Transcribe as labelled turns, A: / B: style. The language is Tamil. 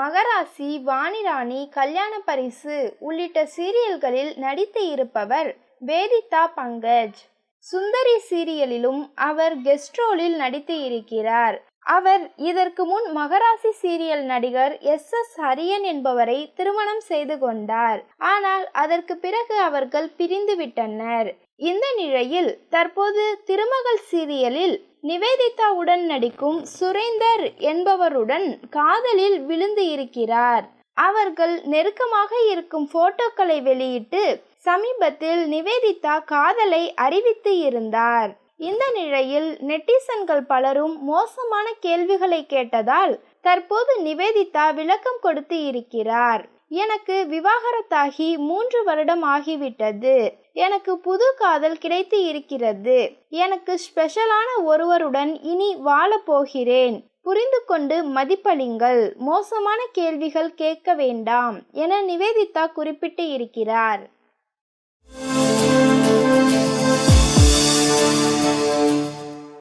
A: மகராசி வாணிராணி கல்யாண பரிசு உள்ளிட்ட சீரியல்களில் நடித்து இருப்பவர் வேதிதா பங்கஜ். சுந்தரி சீரியலிலும் அவர் கெஸ்ட் ரோலில் நடித்து இருக்கிறார். அவர் இதற்கு முன் மகராசி சீரியல் நடிகர் எஸ். எஸ். ஹரியன் என்பவரை திருமணம் செய்து கொண்டார். ஆனால் அதற்கு பிறகு அவர்கள் பிரிந்து விட்டனர். இந்த நிலையில் தற்போது திருமகள் சீரியலில் நிவேதிதாவுடன் நடிக்கும் சுரேந்தர் என்பவருடன் காதலில் விழுந்து இருக்கிறார். அவர்கள் நெருக்கமாக இருக்கும் போட்டோக்களை வெளியிட்டு சமீபத்தில் நிவேதிதா காதலை அறிவித்து இருந்தார். இந்த நிலையில் நெட்டிசன்கள் பலரும் மோசமான கேள்விகளை கேட்டதால் தற்போது நிவேதிதா விளக்கம் கொடுத்து இருக்கிறார். எனக்கு விவாகரத்தாகி மூன்று வருடம் ஆகிவிட்டது. எனக்கு புது காதல் கிடைத்து இருக்கிறது. எனக்கு ஸ்பெஷலான ஒருவருடன் இனி வாழப் போகிறேன். புரிந்து கொண்டு மதிப்பளிங்கள். மோசமான கேள்விகள் கேட்க வேண்டாம். என நிவேதிதா குறிப்பிட்டு இருக்கிறார்.